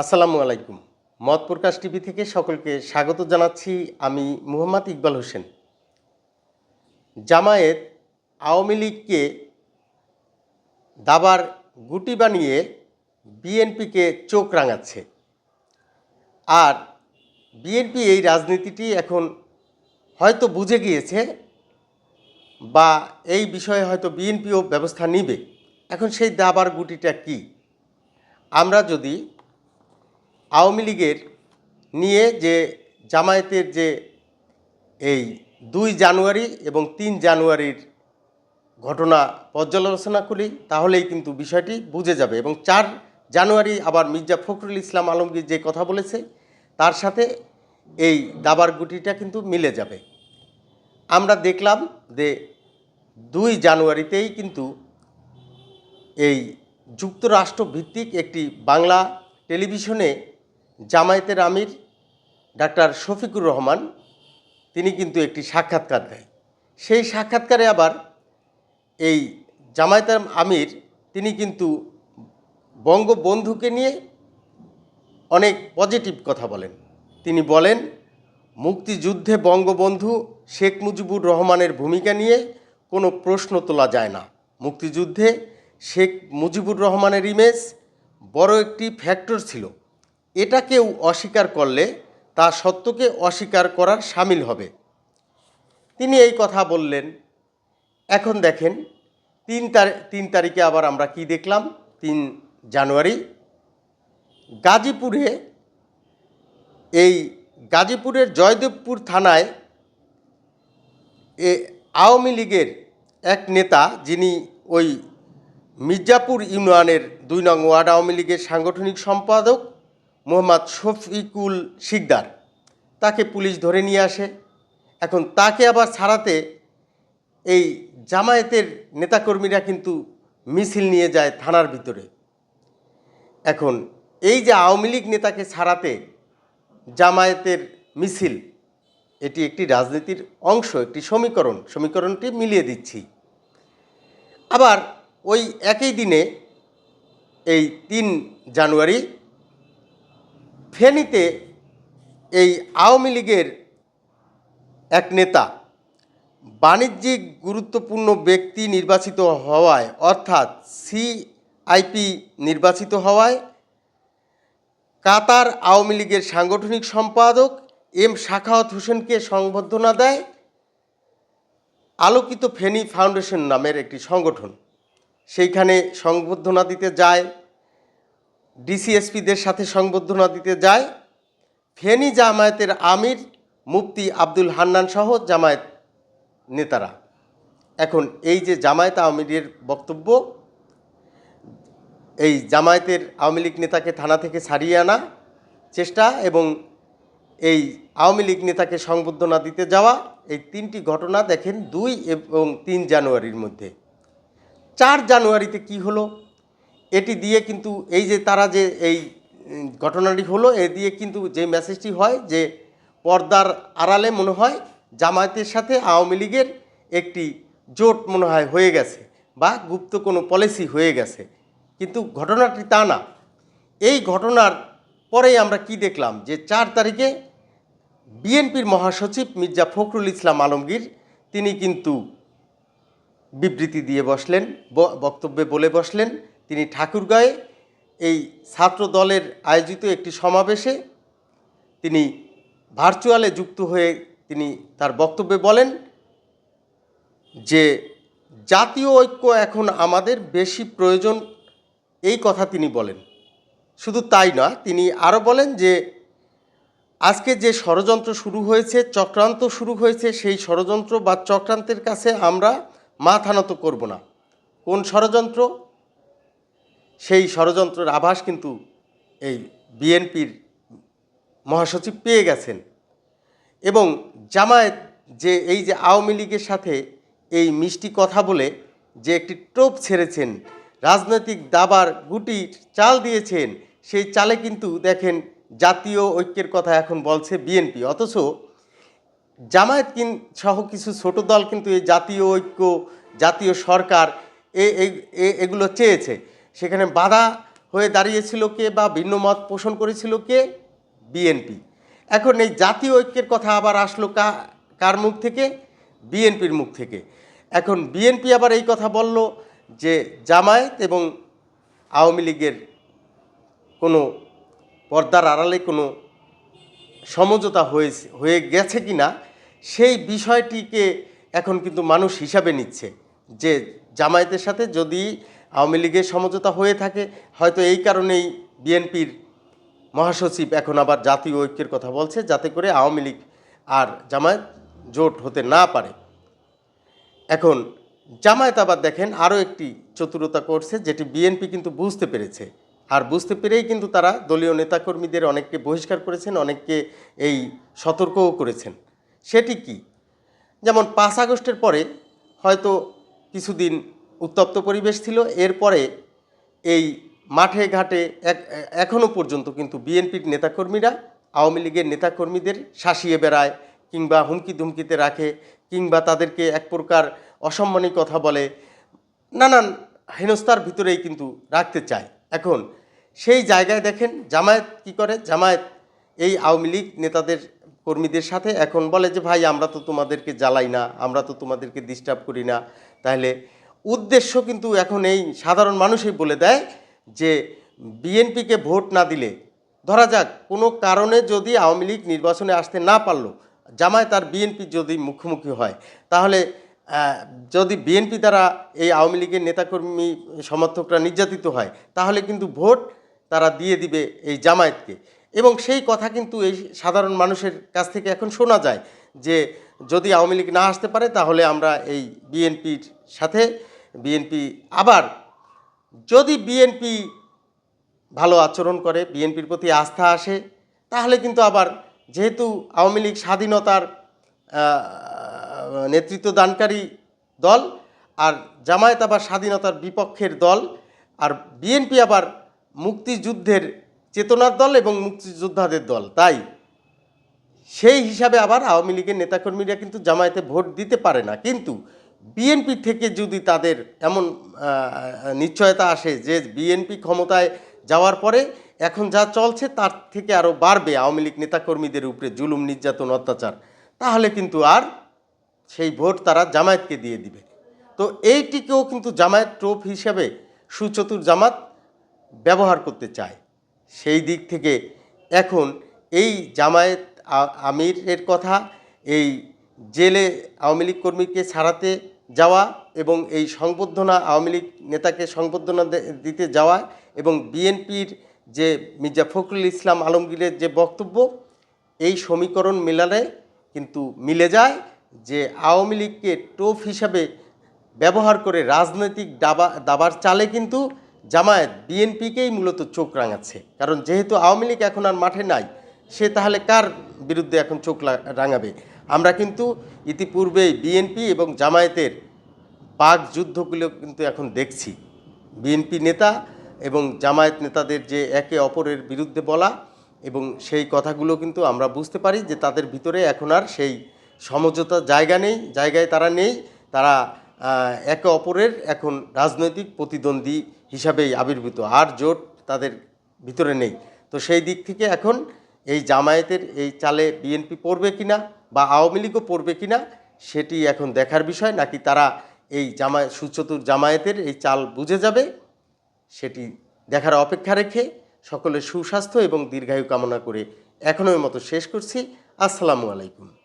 আসসালামু আলাইকুম। মত প্রকাশ টিভি থেকে সকলকে স্বাগত জানাচ্ছি আমি মুহাম্মদ ইকবাল হোসেন। জামায়াত আওয়ামী লীগকে দাবার গুটি বানিয়ে বিএনপিকে চোখ রাঙাচ্ছে। আর বিএনপি এই রাজনীতিটি এখন হয়তো বুঝে গিয়েছে বা এই বিষয়ে হয়তো বিএনপিও ব্যবস্থা নিবে। এখন সেই দাবার গুটিটা কি? আমরা যদি আওয়ামী লীগের নিয়ে যে জামায়াতের যে এই দুই জানুয়ারি এবং তিন জানুয়ারির ঘটনা পর্যালোচনা করি, তাহলেই কিন্তু বিষয়টি বুঝে যাবে। এবং চার জানুয়ারি আবার মির্জা ফখরুল ইসলাম আলমগীর যে কথা বলেছে, তার সাথে এই দাবার গুটিটা কিন্তু মিলে যাবে। আমরা দেখলাম যে দুই জানুয়ারিতেই কিন্তু এই যুক্তরাষ্ট্র ভিত্তিক একটি বাংলা টেলিভিশনে জামায়াতের আমির ডাক্তার শফিকুর রহমান, তিনি কিন্তু একটি সাক্ষাৎকার দেয়। সেই সাক্ষাৎকারে আবার এই জামায়াতের আমির, তিনি কিন্তু বঙ্গবন্ধুকে নিয়ে অনেক পজিটিভ কথা বলেন। তিনি বলেন, মুক্তিযুদ্ধে বঙ্গবন্ধু শেখ মুজিবুর রহমানের ভূমিকা নিয়ে কোনো প্রশ্ন তোলা যায় না। মুক্তিযুদ্ধে শেখ মুজিবুর রহমানের ইমেজ বড় একটি ফ্যাক্টর ছিল। এটা কেউ অস্বীকার করলে তা সত্যকে অস্বীকার করার সামিল হবে। তিনি এই কথা বললেন। এখন দেখেন, তিন তিন তারিখে আবার আমরা কি দেখলাম? তিন জানুয়ারি। গাজীপুরে, এই গাজীপুরের জয়দেবপুর থানায় এ আওয়ামী লীগের এক নেতা, যিনি ওই মির্জাপুর ইউনিয়নের দুই নং ওয়ার্ড আওয়ামী লীগের সাংগঠনিক সম্পাদক মোহাম্মদ শফিকুল শিকদার। তাকে পুলিশ ধরে নিয়ে আসে। এখন তাকে আবার ছাড়াতে এই জামায়াতের নেতাকর্মীরা কিন্তু মিছিল নিয়ে যায় থানার ভিতরে। এখন এই যে আওয়ামী লীগ নেতাকে ছাড়াতে জামায়াতের মিছিল, এটি একটি রাজনীতির অংশ, একটি সমীকরণ। সমীকরণটি মিলিয়ে দিচ্ছি। আবার ওই একই দিনে, এই তিন জানুয়ারি ফেনীতে এই আওয়ামী লীগের এক নেতা বাণিজ্যিক গুরুত্বপূর্ণ ব্যক্তি নির্বাচিত হওয়ায়, অর্থাৎ সিআইপি নির্বাচিত হওয়ায়, কাতার আওয়ামী লীগের সাংগঠনিক সম্পাদক এম শাখাওয়াত হোসেনকে সংবর্ধনা দেয় আলোকিত ফেনী ফাউন্ডেশন নামের একটি সংগঠন। সেইখানে সংবর্ধনা দিতে যায় ডিসিএসপিদের সাথে সংবর্ধনা দিতে যায়। ফেনী জামায়াতের আমির মুফতি আব্দুল হান্নান সহ জামায়াত নেতারা। এখন এই যে জামায়াত আওয়ামীর বক্তব্য, এই জামায়াতের আওয়ামী লীগ নেতাকে থানা থেকে ছাড়িয়ে আনা চেষ্টা এবং এই আওয়ামী লীগ নেতাকে সংবর্ধনা দিতে যাওয়া, এই তিনটি ঘটনা দেখেন দুই এবং তিন জানুয়ারির মধ্যে। চার জানুয়ারিতে কি হলো? এটি দিয়ে কিন্তু এই যে তারা যে এই ঘটনাটি হলো, এ দিয়ে কিন্তু যে মেসেজটি হয় যে পর্দার আড়ালে মনে হয় জামায়াতের সাথে আওয়ামী লীগের একটি জোট মনে হয় হয়ে গেছে বা গুপ্ত কোনো পলিসি হয়ে গেছে। কিন্তু ঘটনাটি তা না। এই ঘটনার পরেই আমরা কি দেখলাম যে চার তারিখে বিএনপির মহাসচিব মির্জা ফখরুল ইসলাম আলমগীর, তিনি কিন্তু বিবৃতি দিয়ে বসলেন বক্তব্যে বলে বসলেন তিনি ঠাকুরগাঁয়ে এই ছাত্র দলের আয়োজিত একটি সমাবেশে তিনি ভার্চুয়ালে যুক্ত হয়ে তিনি তার বক্তব্যে বলেন যে, জাতীয় ঐক্য এখন আমাদের বেশি প্রয়োজন। এই কথা তিনি বলেন। শুধু তাই না, তিনি আরও বলেন যে, আজকে যে ষড়যন্ত্র শুরু হয়েছে, চক্রান্ত শুরু হয়েছে, সেই ষড়যন্ত্র বা চক্রান্তের কাছে আমরা মাথা নত করব না। কোন ষড়যন্ত্র? সেই ষড়যন্ত্রের আভাস কিন্তু এই বিএনপির মহাসচিব পেয়ে গেছেন। এবং জামায়াত যে এই যে আওয়ামী লীগের সাথে এই মিষ্টি কথা বলে যে একটি টোপ ছেড়েছেন, রাজনৈতিক দাবার গুটি চাল দিয়েছেন, সেই চালে কিন্তু দেখেন জাতীয় ঐক্যের কথা এখন বলছে বিএনপি। অথচ জামায়াত কিন সহ কিছু ছোট দল কিন্তু এই জাতীয় ঐক্য, জাতীয় সরকার এ, এগুলো চেয়েছে। সেখানে বাধা হয়ে দাঁড়িয়েছিল কে বা ভিন্ন মত পোষণ করেছিল কে? বিএনপি এখন এই জাতীয় ঐক্যের কথা আবার আসলো কা, কার মুখ থেকে? বিএনপির মুখ থেকে। এখন বিএনপি আবার এই কথা বলল যে জামায়াত এবং আওয়ামী লীগের কোনো পর্দার আড়ালে কোনো সমঝোতা হয়েছে, হয়ে গেছে কি না, সেই বিষয়টিকে এখন কিন্তু মানুষ হিসাবে নিচ্ছে যে জামায়াতের সাথে যদি আওয়ামী লীগের সমঝোতা হয়ে থাকে। হয়তো এই কারণেই বিএনপির মহাসচিব এখন আবার জাতীয় ঐক্যের কথা বলছে, যাতে করে আওয়ামী লীগ আর জামায়াত জোট হতে না পারে। এখন জামায়াত আবার দেখেন আরও একটি চতুরতা করছে, যেটি বিএনপি কিন্তু বুঝতে পেরেছে। আর বুঝতে পেরেই কিন্তু তারা দলীয় নেতাকর্মীদের অনেককে বহিষ্কার করেছেন, অনেককে এই সতর্কও করেছেন। সেটি কি? যেমন পাঁচ আগস্টের পরে হয়তো কিছুদিন উত্তপ্ত পরিবেশ ছিল। এরপরে এই মাঠে ঘাটে এখনও পর্যন্ত কিন্তু বিএনপির নেতাকর্মীরা, আওয়ামী লীগের নেতাকর্মীদের শাসিয়ে বেড়ায় কিংবা হুমকি ধুমকিতে রাখে কিংবা তাদেরকে এক প্রকার অসম্মানী কথা বলে, নানান হেনস্থার ভিতরেই কিন্তু রাখতে চায়। এখন সেই জায়গায় দেখেন জামায়াত কি করে? জামায়াত এই আওয়ামী লীগ নেতাদের কর্মীদের সাথে এখন বলে যে, ভাই, আমরা তো তোমাদেরকে জ্বালাই না, আমরা তো তোমাদেরকে ডিস্টার্ব করি না। তাহলে উদ্দেশ্য কিন্তু এখন এই সাধারণ মানুষই বলে দেয় যে বিএনপিকে ভোট না দিলে, ধরা যাক, কোনো কারণে যদি আওয়ামী লীগ নির্বাচনে আসতে না পারল, জামায়াত আর বিএনপি যদি মুখোমুখি হয়, তাহলে যদি বিএনপি দ্বারা এই আওয়ামী লীগের নেতাকর্মী, সমর্থকরা নির্যাতিত হয়, তাহলে কিন্তু ভোট তারা দিয়ে দিবে এই জামায়াতকে। এবং সেই কথা কিন্তু এই সাধারণ মানুষের কাছ থেকে এখন শোনা যায় যে যদি আওয়ামী লীগ না আসতে পারে, তাহলে আমরা এই বিএনপির সাথে বিএনপি আবার যদি বিএনপি ভালো আচরণ করে, বিএনপির প্রতি আস্থা আসে, তাহলে কিন্তু আবার যেহেতু আওয়ামী লীগ স্বাধীনতার নেতৃত্ব দানকারী দল আর জামায়াত আবার স্বাধীনতার বিপক্ষের দল, আর বিএনপি আবার মুক্তিযুদ্ধের চেতনার দল এবং মুক্তিযোদ্ধাদের দল, তাই সেই হিসাবে আবার আওয়ামী লীগের নেতাকর্মীরা কিন্তু জামায়াতে ভোট দিতে পারে না। কিন্তু বিএনপি থেকে যদি তাদের এমন নিশ্চয়তা আসে যে বিএনপি ক্ষমতায় যাওয়ার পরে এখন যা চলছে তার থেকে আরও বাড়বে আওয়ামী লীগ নেতাকর্মীদের উপরে জুলুম, নির্যাতন, অত্যাচার, তাহলে কিন্তু আর সেই ভোট তারা জামায়াতকে দিয়ে দিবে। তো এইটিকেও কিন্তু জামায়াত ট্রোপ হিসাবে সুচতুর জামাত ব্যবহার করতে চায়। সেই দিক থেকে এখন এই জামায়াত আমিরের কথা, এই জেলে আওয়ামী লীগ কর্মীকে ছাড়াতে যাওয়া এবং এই সংবর্ধনা আওয়ামী লীগ নেতাকে সংবর্ধনা দিতে যাওয়া এবং বিএনপির যে মির্জা ফখরুল ইসলাম আলমগীরের যে বক্তব্য, এই সমীকরণ মেলালে কিন্তু মিলে যায় যে আওয়ামী লীগকে টোপ হিসাবে ব্যবহার করে রাজনৈতিক দাবা দাবার চালে কিন্তু জামায়াত বিএনপিকেই মূলত চোখ রাঙাচ্ছে। কারণ যেহেতু আওয়ামী লীগ এখন আর মাঠে নাই, সে তাহলে কার বিরুদ্ধে এখন চোখ রাঙাবে? আমরা কিন্তু ইতিপূর্বেই বিএনপি এবং জামায়াতের পাক যুদ্ধগুলো কিন্তু এখন দেখছি। বিএনপি নেতা এবং জামায়াত নেতাদের যে একে অপরের বিরুদ্ধে বলা এবং সেই কথাগুলো কিন্তু আমরা বুঝতে পারি যে তাদের ভিতরে এখন আর সেই সমঝোতা জায়গা নেই, জায়গায় তারা নেই। তারা একে অপরের এখন রাজনৈতিক প্রতিদ্বন্দ্বী হিসাবেই আবির্ভূত। আর জোট তাদের ভিতরে নেই। তো সেই দিক থেকে এখন এই জামায়াতের এই চালে বিএনপি পড়বে কিনা বা আওয়ামী লীগও পড়বে কিনা, সেটি এখন দেখার বিষয়। নাকি তারা এই জামায়, সুচতুর জামায়াতের এই চাল বুঝে যাবে, সেটি দেখার অপেক্ষা রেখে সকলের সুস্বাস্থ্য এবং দীর্ঘায়ু কামনা করে এখনও মতো শেষ করছি। আসসালামু আলাইকুম।